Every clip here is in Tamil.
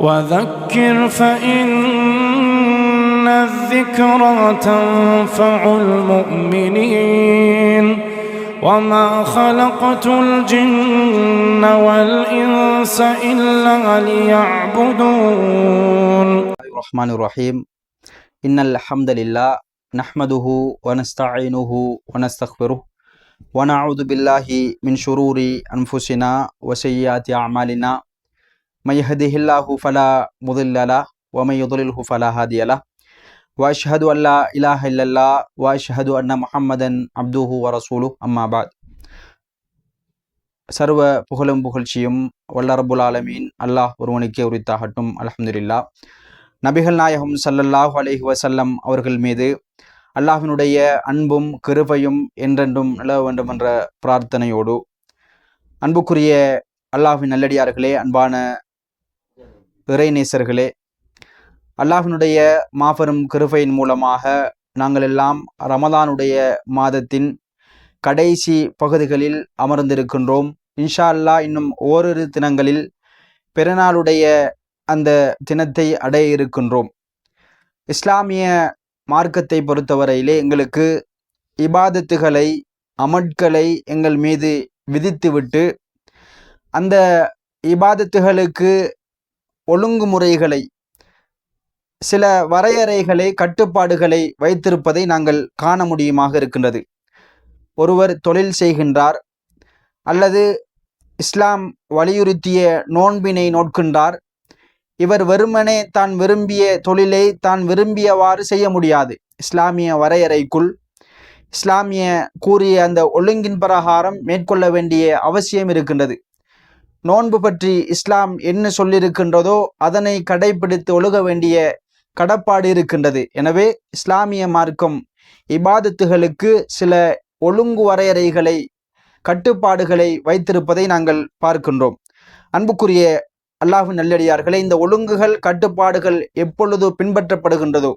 وذكر فإن الذكرى تنفع المؤمنين وما خلقت الجن والإنس إلا ليعبدون. الرحمن الرحيم. إن الحمد لله نحمده ونستعينه ونستغفره ونعوذ بالله من شرور أنفسنا وسيئات أعمالنا. மையஹதிஹில்லாஹு ஃபலா முதல்லலா ஒமையுதலில்ஹு ஃபலா ஹாதியலா வாஷ்ஹது அல்லா இலாஹ இல்லல்லா வாஷ்ஹது அண்ணா முஹம்மதன் அப்துஹு வரசூலு அம்மாபாத் சர்வ புகழும் புகழ்ச்சியும் வல்லரபுல் ஆலமீன் அல்லாஹ் ஒருவனுக்கே உரித்தாகட்டும். அலமதுல்லா நபிகள் நாயகம் சல்லல்லாஹு அலஹி வசல்லம் அவர்கள் மீது அல்லாஹினுடைய அன்பும் கிருபையும் என்றென்றும் நிலவ வேண்டும் என்ற பிரார்த்தனையோடு அன்புக்குரிய அல்லாஹின் நல்லடியார்களே அன்பான இறைநேசர்களே அல்லாஹினுடைய மாபெரும் கிருபையின் மூலமாக நாங்கள் எல்லாம் ரமதானுடைய மாதத்தின் கடைசி பகுதிகளில் அமர்ந்திருக்கின்றோம். இன்ஷா அல்லாஹ் இன்னும் ஓரிரு தினங்களில் பிறநாளுடைய அந்த தினத்தை அடைய இருக்கின்றோம். இஸ்லாமிய மார்க்கத்தை பொறுத்தவரையிலே எங்களுக்கு இபாதத்துகளை அமட்களை எங்கள் மீது விதித்துவிட்டு அந்த இபாதத்துகளுக்கு ஒழுங்குமுறைகளை சில வரையறைகளை கட்டுப்பாடுகளை வைத்திருப்பதை நாங்கள் காண முடியுமாக இருக்கின்றது. ஒருவர் தொழில் செய்கின்றார் அல்லது இஸ்லாம் வலியுறுத்திய நோன்பினை நோட்கின்றார் இவர் வெறுமனே தான் விரும்பிய தொழிலை தான் விரும்பியவாறு செய்ய முடியாது. இஸ்லாமிய வரையறைக்குள் இஸ்லாமிய கூறிய அந்த ஒழுங்கின் பிரகாரம் மேற்கொள்ள வேண்டிய அவசியம் இருக்கின்றது. நோன்பு பற்றி இஸ்லாம் என்ன சொல்லியிருக்கின்றதோ அதனை கடைபிடித்து ஒழுக வேண்டிய கடப்பாடு இருக்கின்றது. எனவே இஸ்லாமிய மார்க்கம் இபாதத்துகளுக்கு சில ஒழுங்கு வரையறைகளை கட்டுப்பாடுகளை வைத்திருப்பதை நாங்கள் பார்க்கின்றோம். அன்புக்குரிய அல்லாஹு நல்லடியார்களே இந்த ஒழுங்குகள் கட்டுப்பாடுகள் எப்பொழுது பின்பற்றப்படுகின்றதோ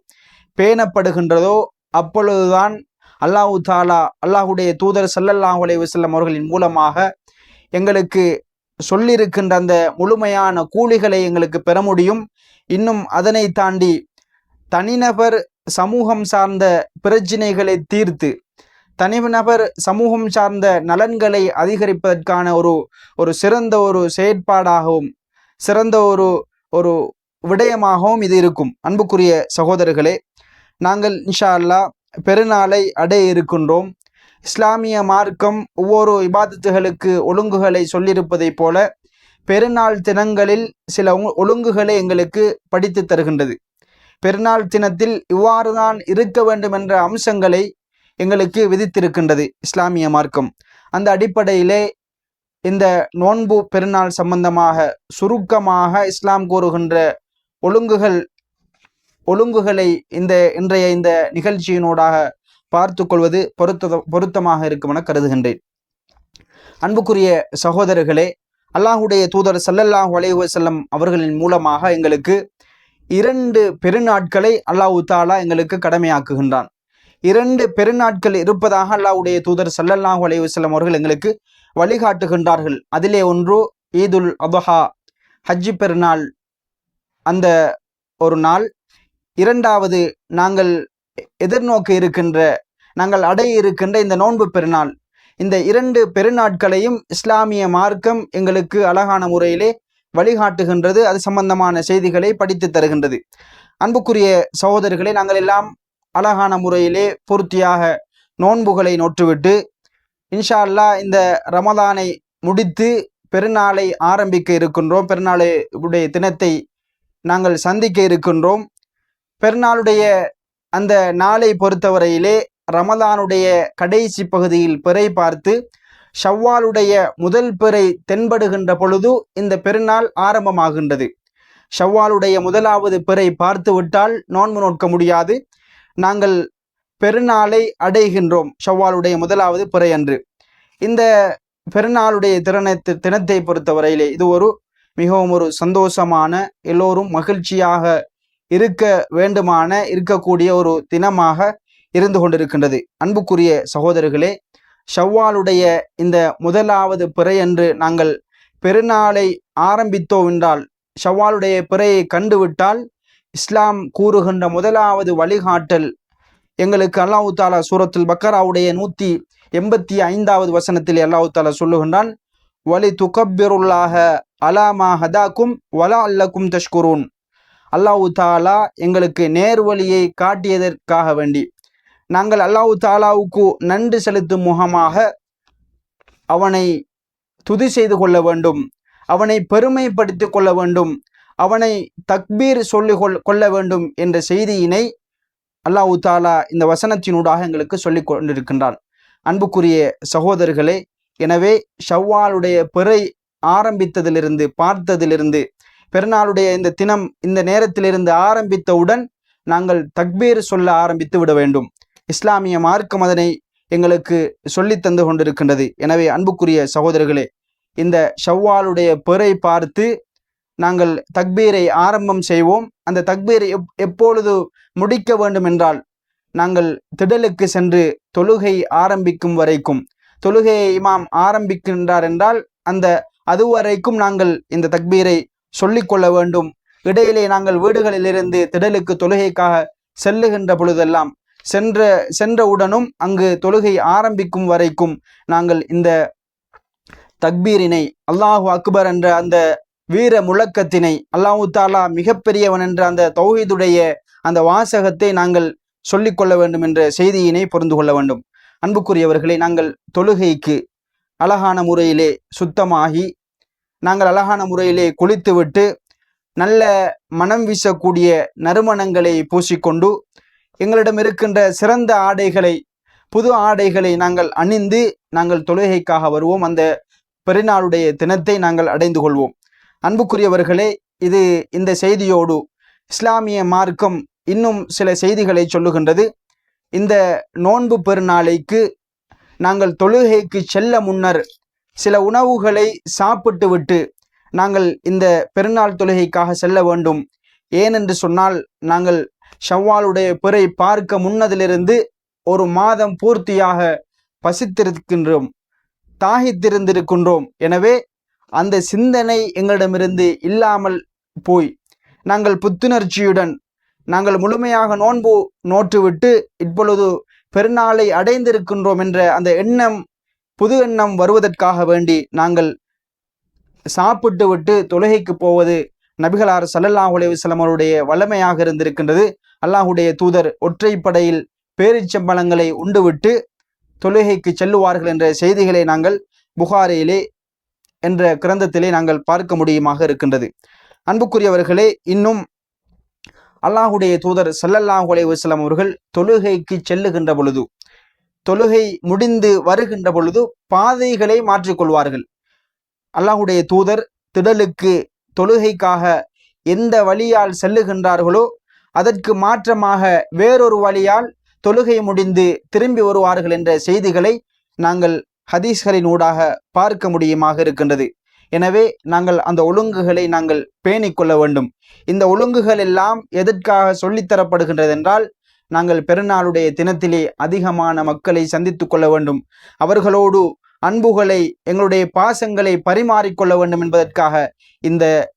பேணப்படுகின்றதோ அப்பொழுதுதான் அல்லாஹு தாலா அல்லாஹுடைய தூதர் சல்லல்லாஹு அலைஹி அவர்களின் மூலமாக எங்களுக்கு சொல்லியிருக்கின்ற அந்த முழுமையான கூலிகளை எங்களுக்கு பெற முடியும். இன்னும் அதனை தாண்டி தனிநபர் சமூகம் சார்ந்த பிரச்சினைகளை தீர்த்து தனிநபர் சமூகம் சார்ந்த நலன்களை அதிகரிப்பதற்கான ஒரு ஒரு சிறந்த ஒரு செயற்பாடாகவும் சிறந்த ஒரு ஒரு விடயமாகவும் இது இருக்கும். அன்புக்குரிய சகோதரர்களே நாங்கள் இன்ஷா அல்லா பெருநாளை அடைய இருக்கின்றோம். இஸ்லாமிய மார்க்கம் ஒவ்வொரு இபாதத்துகளுக்கு ஒழுங்குகளை சொல்லியிருப்பதைப் போல பெருநாள் தினங்களில் சில ஒழுங்குகளை எங்களுக்கு படித்து தருகின்றது. பெருநாள் தினத்தில் இவ்வாறுதான் இருக்க வேண்டும் என்ற அம்சங்களை எங்களுக்கு விதித்திருக்கின்றது இஸ்லாமிய மார்க்கம். அந்த அடிப்படையிலே இந்த நோன்பு பெருநாள் சம்பந்தமாக சுருக்கமாக இஸ்லாம் கூறுகின்ற ஒழுங்குகள் ஒழுங்குகளை இந்த இன்றைய இந்த நிகழ்ச்சியினூடாக பார்த்து கொள்வது பொருத்த பொருத்தமாக இருக்கும் என கருதுகின்றேன். அன்புக்குரிய சகோதரர்களே அல்லாஹுடைய தூதர் சல்லல்லாஹு அலைஹி செல்லம் அவர்களின் மூலமாக எங்களுக்கு இரண்டு பெருநாட்களை அல்லாஹு தாலா எங்களுக்கு கடமையாக்குகின்றான். இரண்டு பெருநாட்கள் இருப்பதாக அல்லாஹுடைய தூதர் சல்லல்லாஹு அலைஹி செல்லம் அவர்கள் எங்களுக்கு வழிகாட்டுகின்றார்கள். அதிலே ஒன்று ஈதுல் அபஹா ஹஜ்ஜி பெருநாள் அந்த ஒரு நாள். இரண்டாவது நாங்கள் எதிர்நோக்க இருக்கின்ற நாங்கள் அடைய இருக்கின்ற இந்த நோன்பு பெருநாள். இந்த இரண்டு பெருநாட்களையும் இஸ்லாமிய மார்க்கம் எங்களுக்கு அழகான முறையிலே வழிகாட்டுகின்றது. அது சம்பந்தமான செய்திகளை படித்து தருகின்றது. அன்புக்குரிய சகோதரர்களை நாங்கள் எல்லாம் அழகான முறையிலே பூர்த்தியாக நோன்புகளை நோற்றுவிட்டு இன்ஷா அல்லா இந்த ரமதானை முடித்து பெருநாளை ஆரம்பிக்க இருக்கின்றோம். பெருநாளுடைய தினத்தை நாங்கள் சந்திக்க இருக்கின்றோம். பெருநாளுடைய அந்த நாளை பொறுத்தவரையிலே ரமதானுடைய கடைசி பகுதியில் பிறை பார்த்து ஷவ்வாலுடைய முதல் பிறை தென்படுகின்ற பொழுது இந்த பெருநாள் ஆரம்பமாகின்றது. ஷவ்வாலுடைய முதலாவது பிறை பார்த்து விட்டால் நோன்பு நோக்க முடியாது. நாங்கள் பெருநாளை அடைகின்றோம் ஷவ்வாலுடைய முதலாவது பிறை அன்று. இந்த பெருநாளுடைய திறனை தினத்தை பொறுத்தவரையிலே இது ஒரு மிகவும் ஒரு சந்தோஷமான எல்லோரும் மகிழ்ச்சியாக இருக்க வேண்டுமான இருக்கக்கூடிய ஒரு தினமாக இருந்து கொண்டிருக்கின்றது. அன்புக்குரிய சகோதரர்களே ஷவ்வாலுடைய இந்த முதலாவது பிறை என்று நாங்கள் பெருநாளை ஆரம்பித்தோம் என்றால் ஷவ்வாலுடைய பிறையை கண்டுவிட்டால் இஸ்லாம் கூறுகின்ற முதலாவது வழிகாட்டல் எங்களுக்கு அல்லாஹு தாலா சூரத்துல் பக்கராவுடைய நூற்றி எண்பத்தி ஐந்தாவது வசனத்தில் அல்லாஹு தாலா சொல்லுகின்றான் வலி துகப்பிருல்லாக அலாமா ஹதாக்கும் வலா அல்லக்கும் தஷ்குரூன். அல்லாஹு தாலா எங்களுக்கு நேர்வழியை காட்டியதற்காக வேண்டி. நாங்கள் அல்லாஹு தாலாவுக்கு நன்றி செலுத்தும் முகமாக அவனை துதி செய்து கொள்ள வேண்டும். அவனை பெருமைப்படுத்திக் கொள்ள வேண்டும். அவனை தக்பீர் சொல்லி கொள் கொள்ள வேண்டும் என்ற செய்தியினை அல்லாஹு தாலா இந்த வசனத்தினூடாக எங்களுக்கு சொல்லிக் கொண்டிருக்கின்றான். அன்புக்குரிய சகோதரர்களே எனவே ஷவ்வாலுடைய பிறை ஆரம்பித்ததிலிருந்து பார்த்ததிலிருந்து பெருநாளுடைய இந்த தினம் இந்த நேரத்திலிருந்து ஆரம்பித்தவுடன் நாங்கள் தக்பீர் சொல்ல ஆரம்பித்து விட வேண்டும். இஸ்லாமிய மார்க்கம் அதனை எங்களுக்கு சொல்லி தந்து கொண்டிருக்கின்றது. எனவே அன்புக்குரிய சகோதரர்களே இந்த ஷவ்வாலுடைய பிறை பார்த்து நாங்கள் தக்பீரை ஆரம்பம் செய்வோம். அந்த தக்பீரை எப் எப்பொழுது முடிக்க வேண்டும் என்றால் நாங்கள் திடலுக்கு சென்று தொழுகை ஆரம்பிக்கும் வரைக்கும் தொழுகையை இமாம் ஆரம்பிக்கின்றார் என்றால் அந்த அதுவரைக்கும் நாங்கள் இந்த தக்பீரை சொல்லிக்கொள்ள வேண்டும். இடையிலே நாங்கள் வீடுகளிலிருந்து திடலுக்கு தொழுகைக்காக செல்லுகின்ற பொழுதெல்லாம் சென்ற சென்றவுடனும் அங்கு தொழுகை ஆரம்பிக்கும் வரைக்கும் நாங்கள் இந்த தக்பீரினை அல்லாஹு அக்பர் என்ற அந்த வீர முழக்கத்தினை அல்லாஹு தாலா மிகப்பெரியவன் என்ற அந்த தௌஹீதுடைய அந்த வாசகத்தை நாங்கள் சொல்லிக்கொள்ள வேண்டும் என்ற செய்தியினை புரிந்து கொள்ள வேண்டும். அன்புக்குரியவர்களை நாங்கள் தொழுகைக்கு அழகான முறையிலே சுத்தமாகி நாங்கள் அழகான முறையிலே குளித்துவிட்டு நல்ல மனம் வீசக்கூடிய நறுமணங்களை பூசிக்கொண்டு எங்களிடம் இருக்கின்ற சிறந்த ஆடைகளை புது ஆடைகளை நாங்கள் அணிந்து நாங்கள் தொழுகைக்காக வருவோம். அந்த பெருநாளுடைய தினத்தை நாங்கள் அடைந்து கொள்வோம். அன்புக்குரியவர்களே இது இந்த செய்தியோடு இஸ்லாமிய மார்க்கம் இன்னும் சில செய்திகளை சொல்லுகின்றது. இந்த நோன்பு பெருநாளைக்கு நாங்கள் தொழுகைக்கு செல்ல முன்னர் சில உணவுகளை சாப்பிட்டு விட்டு நாங்கள் இந்த பெருநாள் தொழுகைக்காக செல்ல வேண்டும். ஏனென்று சொன்னால் நாங்கள் ஷவ்வாலுடைய பிறை பார்க்க முன்னதிலிருந்து ஒரு மாதம் பூர்த்தியாக பசித்திருக்கின்றோம் தாகித்திருந்திருக்கின்றோம். எனவே அந்த சிந்தனை எங்களிடமிருந்து இல்லாமல் போய் நாங்கள் புத்துணர்ச்சியுடன் நாங்கள் முழுமையாக நோன்பு நோற்றுவிட்டு இப்பொழுது பெருநாளை அடைந்திருக்கின்றோம் என்ற அந்த எண்ணம் புது எண்ணம் வருவதற்காக வேண்டி நாங்கள் சாப்பிட்டு விட்டு தொழுகைக்கு போவது நபிகளார் சல்லல்லாஹ் அலைவசலம் அவருடைய வல்லமையாக இருந்திருக்கின்றது. அல்லாஹுடைய தூதர் ஒற்றைப்படையில் பேரிச்சம்பழங்களை உண்டுவிட்டு தொழுகைக்கு செல்லுவார்கள் என்ற செய்திகளை நாங்கள் புகாரியிலே என்ற கிரந்தத்திலே நாங்கள் பார்க்க முடியுமாக இருக்கின்றது. அன்புக்குரியவர்களே இன்னும் அல்லாஹுடைய தூதர் சல்லல்லாஹு அலைஹி அவர்கள் தொழுகைக்கு செல்லுகின்ற பொழுது தொழுகை முடிந்து வருகின்ற பொழுது பாதைகளை மாற்றிக்கொள்வார்கள் அல்லாஹுடைய தூதர் திடலுக்கு தொழுகைக்காக எந்த வழியால் செல்லுகின்றார்களோ அதற்கு மாற்றமாக வேறொரு வழியால் தொழுகை முடிந்து திரும்பி வருவார்கள் என்ற செய்திகளை நாங்கள் ஹதீஸ்களின் ஊடாக பார்க்க முடியுமாக இருக்கின்றது. எனவே நாங்கள் அந்த ஒழுங்குகளை நாங்கள் பேணிக்கொள்ள வேண்டும். இந்த ஒழுங்குகள் எல்லாம் எதற்காக சொல்லித்தரப்படுகின்றது என்றால் நாங்கள் பெருநாளுடைய தினத்திலே அதிகமான மக்களை சந்தித்து கொள்ள வேண்டும். அவர்களோடு அன்புகளை எங்களுடைய பாசங்களை பரிமாறிக்கொள்ள வேண்டும் என்பதற்காக இந்த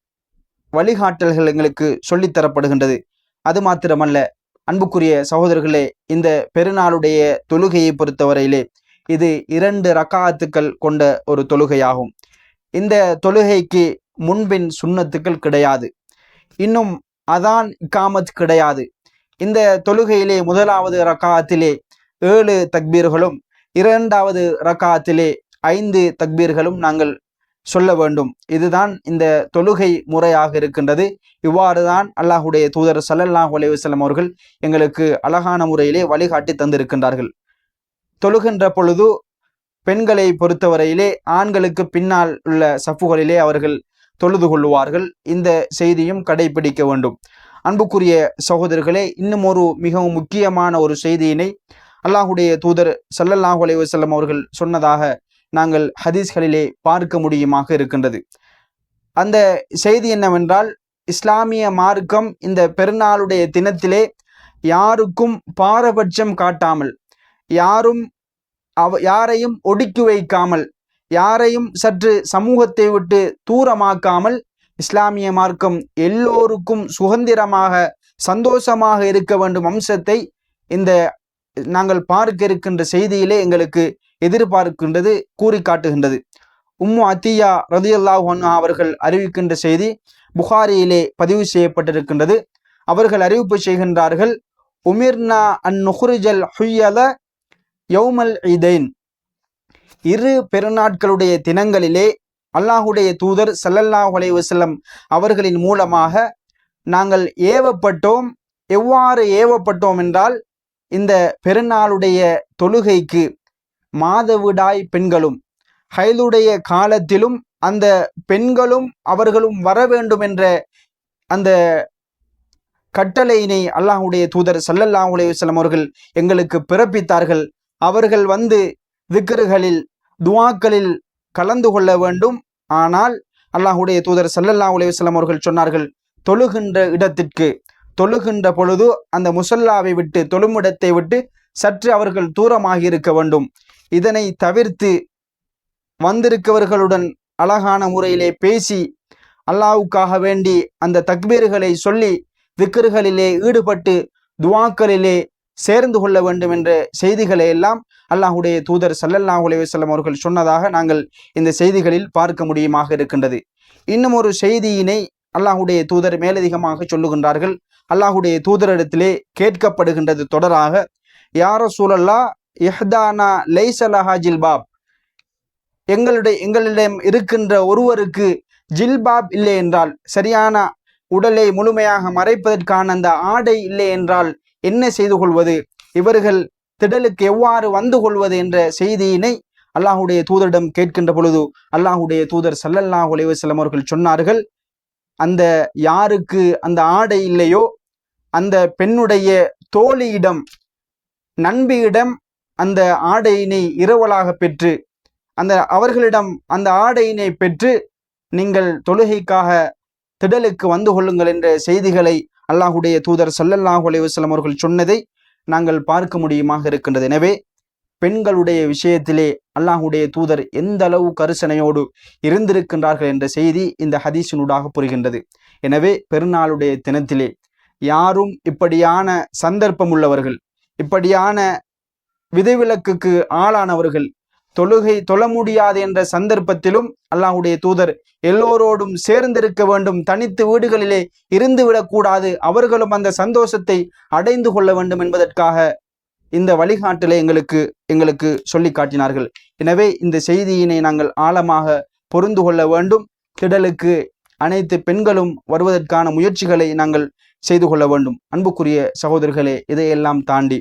வழிகாட்டல்கள் எங்களுக்கு சொல்லித்தரப்படுகின்றது அது மாத்திரமல்ல அன்புக்குரிய சகோதரர்களே இந்த பெருநாளுடைய தொழுகையை பொறுத்தவரையிலே இது இரண்டு ரக்காத்துக்கள் கொண்ட ஒரு தொழுகையாகும். இந்த தொழுகைக்கு முன்பின் சுண்ணத்துக்கள் கிடையாது. இன்னும் அதான் இக்காமத் கிடையாது. இந்த தொழுகையிலே முதலாவது ரக்காத்திலே ஏழு தக்பீர்களும் இரண்டாவது ரக்காத்திலே ஐந்து தக்பீர்களும் நாங்கள் சொல்ல வேண்டும். இதுதான் இந்த தொழுகை முறையாக இருக்கின்றது. இவ்வாறு தான் அல்லாஹுடைய தூதர் சல்லல்லாஹ் அலைவசல்லம் அவர்கள் எங்களுக்கு அழகான முறையிலே வழிகாட்டி தந்திருக்கின்றார்கள். தொழுகின்ற பொழுது பெண்களை பொறுத்தவரையிலே ஆண்களுக்கு பின்னால் உள்ள சஃப்புகளிலே அவர்கள் தொழுது கொள்ளுவார்கள். இந்த செய்தியும் கடைபிடிக்க வேண்டும். அன்புக்குரிய சகோதரர்களே இன்னும் ஒரு மிகவும் முக்கியமான ஒரு செய்தியினை அல்லாஹுடைய தூதர் சல்லல்லாஹு அலைவசல்லம் அவர்கள் சொன்னதாக நாங்கள் ஹதீஸ்களிலே பார்க்க முடியுமாக இருக்கின்றது. அந்த செய்தி என்னவென்றால் இஸ்லாமிய மார்க்கம் இந்த பெருநாளுடைய தினத்திலே யாருக்கும் பாரபட்சம் காட்டாமல் யாரும் அவ யாரையும் ஒடுக்கி வைக்காமல் யாரையும் சற்று சமூகத்தை விட்டு தூரமாக்காமல் இஸ்லாமிய மார்க்கம் எல்லோருக்கும் சுதந்திரமாக சந்தோஷமாக இருக்க வேண்டும் அம்சத்தை இந்த நாங்கள் பார்க்க இருக்கின்ற செய்தியிலே எங்களுக்கு எதிர்பார்க்கின்றது கூறி காட்டுகின்றது உம்மு அத்தியா ரதியல்லாஹ் அவர்கள் அறிவிக்கின்ற செய்தி புகாரியிலே பதிவு செய்யப்பட்டிருக்கின்றது. அவர்கள் அறிவிப்பு செய்கின்றார்கள் உமிர்னா அன் நுஹ்ரிஜல் ஹுய்யல யௌமல் இதைன் இரு பெருநாட்களுடைய தினங்களிலே அல்லாஹுடைய தூதர் சல்லல்லாஹு அலைவசல்லம் அவர்களின் மூலமாக நாங்கள் ஏவப்பட்டோம். எவ்வாறு ஏவப்பட்டோம் என்றால் இந்த பெருநாளுடைய தொழுகைக்கு மாதவிடாய் பெண்களும் ஹைலுடைய காலத்திலும் அந்த பெண்களும் அவர்களும் வர வேண்டும் என்ற அந்த கட்டளையினை அல்லாஹுடைய தூதர் சல்லல்லாஹு அலைஹி அவர்கள் எங்களுக்கு பிறப்பித்தார்கள். அவர்கள் வந்து விக்கிறுகளில் துவாக்களில் கலந்து கொள்ள வேண்டும். ஆனால் அல்லாஹுடைய தூதர் சல்லல்லா அலைஹி அவர்கள் சொன்னார்கள் தொழுகின்ற இடத்திற்கு தொழுகின்ற பொழுது அந்த முசல்லாவை விட்டு தொழுமிடத்தை விட்டு சற்று அவர்கள் தூரமாகி இருக்க வேண்டும். இதனை தவிர்த்து வந்திருக்கவர்களுடன் அழகான முறையிலே பேசி அல்லாவுக்காக வேண்டி அந்த தக்பீர்களை சொல்லி விக்கர்களிலே ஈடுபட்டு துவாக்களிலே சேர்ந்து கொள்ள வேண்டும் என்ற செய்திகளை எல்லாம் அல்லாஹுடைய தூதர் சல்லல்லாஹு அலைஹி அவர்கள் சொன்னதாக நாங்கள் இந்த செய்திகளில் பார்க்க முடியுமாக இருக்கின்றது. இன்னும் ஒரு செய்தியினை அல்லாஹுடைய தூதர் மேலதிகமாக சொல்லுகின்றார்கள். அல்லாஹுடைய தூதரிடத்திலே கேட்கப்படுகின்றது தொடராக யார சூழல்லா எஹ்தானா லைசலஹா ஜில்பாப். எங்களுடைய எங்களிடம் இருக்கின்ற ஒருவருக்கு ஜில்பாப் இல்லை என்றால் சரியான உடலை முழுமையாக மறைப்பதற்கான அந்த ஆடை இல்லை என்றால் என்ன செய்து கொள்வது? இவர்கள் திடலுக்கு எவ்வாறு வந்து கொள்வது என்ற செய்தியினை அல்லாஹுடைய தூதரிடம் கேட்கின்ற பொழுது அல்லாஹுடைய தூதர் சல்லல்லாஹ் உலைவசலம் அவர்கள் சொன்னார்கள் அந்த யாருக்கு அந்த ஆடை இல்லையோ அந்த பெண்ணுடைய தோழியிடம் நண்பியிடம் அந்த ஆடையினை இரவலாக பெற்று அந்த அவர்களிடம் அந்த ஆடையினை பெற்று நீங்கள் தொழுகைக்காக திடலுக்கு வந்து கொள்ளுங்கள் என்ற செய்திகளை அல்லாஹுடைய தூதர் சல்லல்லாஹு அலைவாஸ்லம் அவர்கள் சொன்னதை நாங்கள் பார்க்க முடியுமாக இருக்கின்றது. எனவே பெண்களுடைய விஷயத்திலே அல்லாஹுடைய தூதர் எந்த அளவு கரிசனையோடு இருந்திருக்கின்றார்கள் என்ற செய்தி இந்த ஹதீஸினூடாக புரிகின்றது. எனவே பெருநாளுடைய தினத்திலே யாரும் இப்படியான சந்தர்ப்பம் உள்ளவர்கள் இப்படியான விதிவிலக்குக்கு ஆளானவர்கள் தொழுகை தொழ முடியாது என்ற சந்தர்ப்பத்திலும் அல்லாஹுடைய தூதர் எல்லோரோடும் சேர்ந்திருக்க வேண்டும். தனித்து வீடுகளிலே இருந்து விடக்கூடாது. அவர்களும் அந்த சந்தோஷத்தை அடைந்து கொள்ள வேண்டும் என்பதற்காக இந்த வழிகாட்டிலே எங்களுக்கு எங்களுக்கு சொல்லி காட்டினார்கள். எனவே இந்த செய்தியினை நாங்கள் ஆழமாக பொருந்து கொள்ள வேண்டும். திடலுக்கு அனைத்து பெண்களும் வருவதற்கான முயற்சிகளை நாங்கள் செய்து கொள்ள வேண்டும். அன்புக்குரிய சகோதரர்களே இதையெல்லாம் தாண்டி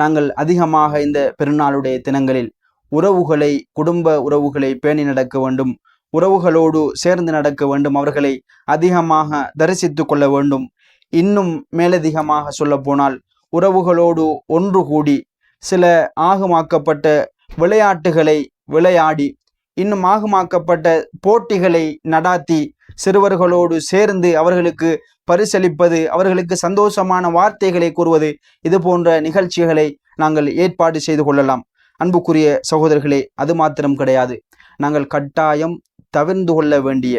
நாங்கள் அதிகமாக இந்த பெருநாளுடைய தினங்களில் உறவுகளை குடும்ப உறவுகளை பேணி நடக்க வேண்டும். உறவுகளோடு சேர்ந்து நடக்க வேண்டும். அவர்களை அதிகமாக தரிசித்து கொள்ள வேண்டும். இன்னும் மேலதிகமாக சொல்ல போனால் உறவுகளோடு ஒன்று கூடி சில ஆகமாக்கப்பட்ட விளையாட்டுகளை விளையாடி இன்னும் ஆகமாக்கப்பட்ட போட்டிகளை நடாத்தி சிறுவர்களோடு சேர்ந்து அவர்களுக்கு பரிசளிப்பது அவர்களுக்கு சந்தோஷமான வார்த்தைகளை கூறுவது இது போன்ற நிகழ்ச்சிகளை நாங்கள் ஏற்பாடு செய்து கொள்ளலாம். அன்புக்குரிய சகோதரர்களே அது மாத்திரம் கிடையாது. நாங்கள் கட்டாயம் தவிர்ந்து கொள்ள வேண்டிய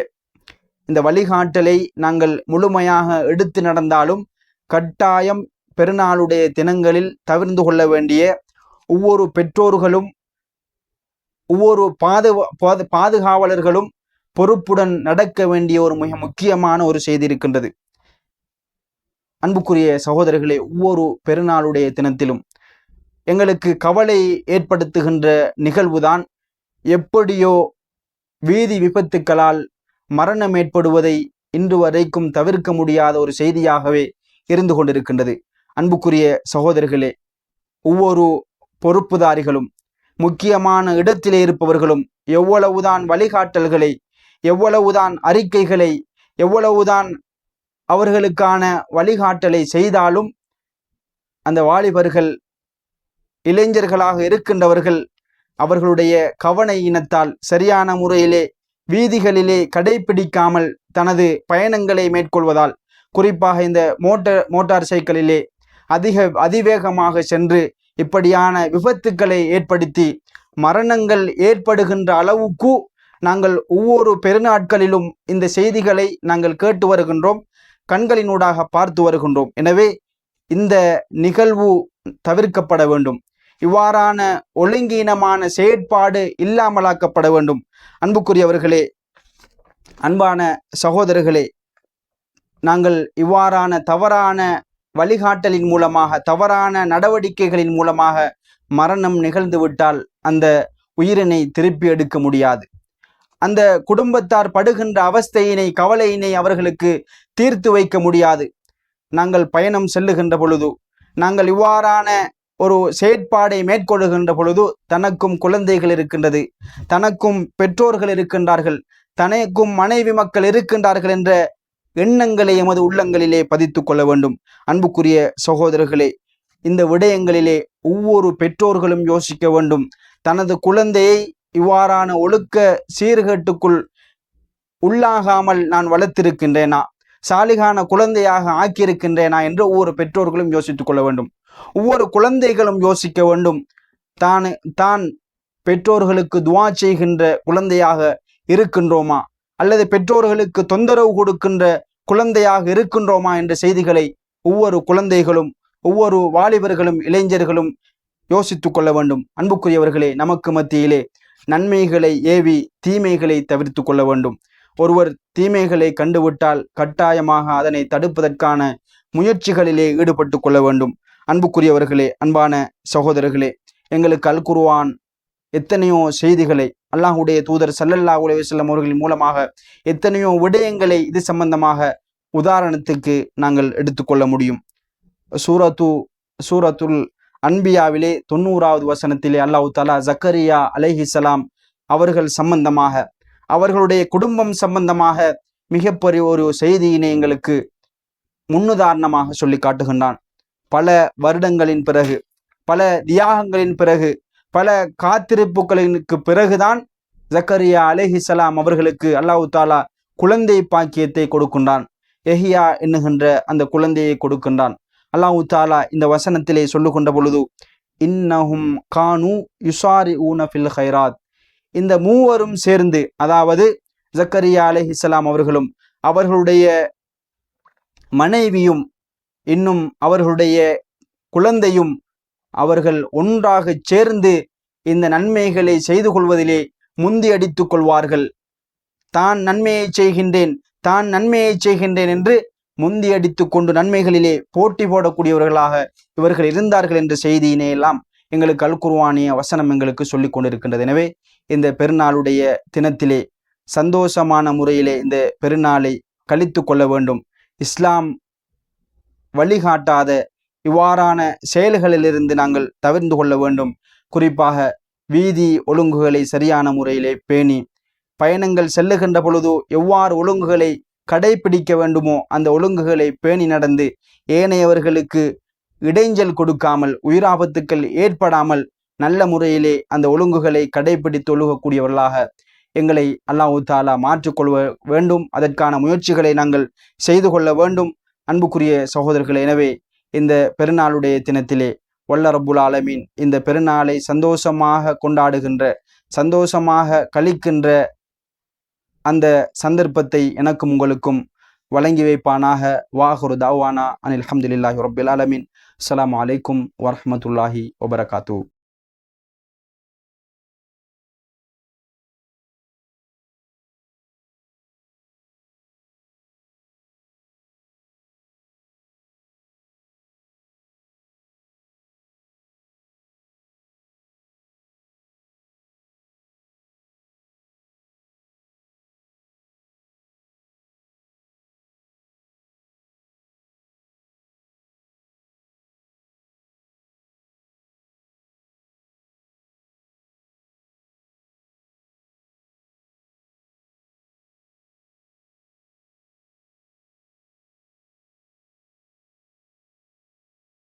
இந்த வழிகாட்டலை நாங்கள் முழுமையாக எடுத்து நடந்தாலும் கட்டாயம் பெருநாளுடைய தினங்களில் தவிர்ந்து கொள்ள வேண்டிய ஒவ்வொரு பெற்றோர்களும் ஒவ்வொரு பாது பாதுகாவலர்களும் பொறுப்புடன் நடக்க வேண்டிய ஒரு மிக முக்கியமான ஒரு செய்தி இருக்கின்றது. அன்புக்குரிய சகோதரர்களே ஒவ்வொரு பெருநாளுடைய தினத்திலும் எங்களுக்கு கவலை ஏற்படுத்துகின்ற நிகழ்வுதான் எப்படியோ வீதி விபத்துக்களால் மரணம் ஏற்படுவதை இன்று வரைக்கும் தவிர்க்க முடியாத ஒரு செய்தியாகவே இருந்து கொண்டிருக்கின்றது. அன்புக்குரிய சகோதரர்களே ஒவ்வொரு பொறுப்புதாரிகளும் முக்கியமான இடத்திலே இருப்பவர்களும் எவ்வளவுதான் வழிகாட்டல்களை எவ்வளவுதான் அறிக்கைகளை எவ்வளவுதான் அவர்களுக்கான வழிகாட்டலை செய்தாலும் அந்த வாலிபர்கள் இளைஞர்களாக இருக்கின்றவர்கள் அவர்களுடைய கவன இனத்தால் சரியான முறையிலே வீதிகளிலே கடைபிடிக்காமல் தனது பயணங்களை மேற்கொள்வதால் குறிப்பாக இந்த மோட்டார் மோட்டார் சைக்கிளிலே அதிக அதிவேகமாக சென்று இப்படியான விபத்துக்களை ஏற்படுத்தி மரணங்கள் ஏற்படுகின்ற அளவுக்கு நாங்கள் ஒவ்வொரு பெருநாட்களிலும் இந்த செய்திகளை நாங்கள் கேட்டு வருகின்றோம் கண்களினூடாக பார்த்து வருகின்றோம். எனவே இந்த நிகழ்வு தவிர்க்கப்பட வேண்டும். இவ்வாறான ஒழுங்கீனமான செயற்பாடு இல்லாமலாக்கப்பட வேண்டும். அன்புக்குரியவர்களே அன்பான சகோதரர்களே நாங்கள் இவ்வாறான தவறான வழிகாட்டலின் மூலமாக தவறான நடவடிக்கைகளின் மூலமாக மரணம் நிகழ்ந்துவிட்டால் அந்த உயிரினை திருப்பி எடுக்க முடியாது. அந்த குடும்பத்தார் படுகின்ற அவஸ்தையினை கவலையினை அவர்களுக்கு தீர்த்து வைக்க முடியாது. நாங்கள் பயணம் செல்லுகின்ற பொழுது நாங்கள் இவ்வாறான ஒரு செயற்பாடை மேற்கொள்ளுகின்ற பொழுது தனக்கும் குழந்தைகள் இருக்கின்றது தனக்கும் பெற்றோர்கள் இருக்கின்றார்கள் தனக்கும் மனைவி மக்கள் இருக்கின்றார்கள் என்ற எண்ணங்களை எமது உள்ளங்களிலே பதித்து கொள்ள வேண்டும். அன்புக்குரிய சகோதரர்களே இந்த விடயங்களிலே ஒவ்வொரு பெற்றோர்களும் யோசிக்க வேண்டும். தனது குழந்தையை இவ்வாறான ஒழுக்க சீர்கேட்டுக்குள் உள்ளாகாமல் நான் வளர்த்திருக்கின்றேனா? சாலிகான குழந்தையாக ஆக்கியிருக்கின்றேனா? என்று ஒவ்வொரு பெற்றோர்களும் யோசித்துக் கொள்ள வேண்டும். ஒவ்வொரு குழந்தைகளும் யோசிக்க வேண்டும். தான் தான் பெற்றோர்களுக்கு துவா செய்கின்ற குழந்தையாக இருக்கின்றோமா? அல்லது பெற்றோர்களுக்கு தொந்தரவு கொடுக்கின்ற குழந்தையாக இருக்கின்றோமா? என்ற செய்திகளை ஒவ்வொரு குழந்தைகளும் ஒவ்வொரு வாலிபர்களும் இளைஞர்களும் யோசித்துக் கொள்ள வேண்டும். அன்புக்குரியவர்களே நமக்கு மத்தியிலே நன்மைகளை ஏவி தீமைகளை தவிர்த்து கொள்ள வேண்டும். ஒருவர் தீமைகளை கண்டுவிட்டால் கட்டாயமாக அதனை தடுப்பதற்கான முயற்சிகளிலே ஈடுபட்டு கொள்ள வேண்டும். அன்புக்குரியவர்களே அன்பான சகோதரர்களே எங்களுக்கு அல்குருவான் எத்தனையோ செய்திகளை அல்லாஹுடைய தூதர் சல்லல்லா உலகம் அவர்களின் மூலமாக எத்தனையோ விடயங்களை இது சம்பந்தமாக உதாரணத்துக்கு நாங்கள் எடுத்துக்கொள்ள முடியும். சூரத்து சூரத்துல் அன்பியாவிலே தொண்ணூறாவது வசனத்திலே அல்லாஹு தாலா ஜக்கரியா அலைஹிசலாம் அவர்கள் சம்பந்தமாக அவர்களுடைய குடும்பம் சம்பந்தமாக மிகப்பெரிய ஒரு செய்தியினை எங்களுக்கு முன்னுதாரணமாக சொல்லி காட்டுகின்றான். பல வருடங்களின் பிறகு பல தியாகங்களின் பிறகு பல காத்திருப்புகளுக்கு பிறகுதான் ஜக்கரியா அலேஹிசலாம் அவர்களுக்கு அல்லாஹு தாலா குழந்தை பாக்கியத்தை கொடுக்கின்றான். எஹியா என்னுகின்ற அந்த குழந்தையை கொடுக்கின்றான். அல்லாஹு தாலா இந்த வசனத்திலே சொல்லு கொண்ட பொழுது இன்னஹும் கானு யுசாரி ஊன ஃபில் ஹைராத் இந்த மூவரும் சேர்ந்து அதாவது ஜக்கரியா இஸ்லாம் அவர்களும் அவர்களுடைய மனைவியும் இன்னும் அவர்களுடைய குழந்தையும் அவர்கள் ஒன்றாக சேர்ந்து இந்த நன்மைகளை செய்து கொள்வதிலே முந்தி அடித்துக் கொள்வார்கள். தான் நன்மையை செய்கின்றேன் தான் நன்மையை செய்கின்றேன் என்று முந்தி அடித்து கொண்டு நன்மைகளிலே போட்டி போடக்கூடியவர்களாக இவர்கள் இருந்தார்கள் என்ற செய்தியினை எல்லாம் எங்களுக்கு அல்குருவானிய வசனம் எங்களுக்கு சொல்லிக் கொண்டிருக்கின்றது. எனவே இந்த பெருநாளுடைய தினத்திலே சந்தோஷமான முறையிலே இந்த பெருநாளை கழித்து கொள்ள வேண்டும். இஸ்லாம் வழிகாட்டாத இவ்வாறான செயல்களிலிருந்து நாங்கள் தவிர்ந்து கொள்ள வேண்டும். குறிப்பாக வீதி ஒழுங்குகளை சரியான முறையிலே பேணி பயணங்கள் செல்லுகின்ற பொழுது எவ்வாறு ஒழுங்குகளை கடைபிடிக்க வேண்டுமோ அந்த ஒழுங்குகளை பேணி நடந்து ஏனையவர்களுக்கு இடைஞ்சல் கொடுக்காமல் உயிராபத்துக்கள் ஏற்படாமல் நல்ல முறையிலே அந்த ஒழுங்குகளை கடைபிடித்து ஒழுகக்கூடியவர்களாக எங்களை அல்லாஹு தாலா மாற்றிக்கொள்வ வேண்டும். அதற்கான முயற்சிகளை நாங்கள் செய்து கொள்ள வேண்டும். அன்புக்குரிய சகோதரர்கள் எனவே இந்த பெருநாளுடைய தினத்திலே வல்ல ரபுல் ஆலமீன் இந்த பெருநாளை சந்தோஷமாக கொண்டாடுகின்ற சந்தோஷமாக கழிக்கின்ற அந்த சந்தர்ப்பத்தை எனக்கும் உங்களுக்கும் வழங்கி வைப்பானாக. வாஹுரு தாவானா அனில் அஹமதுல்லாஹி ரபில் அலமின் அலாம் அலைக்கும் வரமத்துல்லாஹி வபரகாத்தூ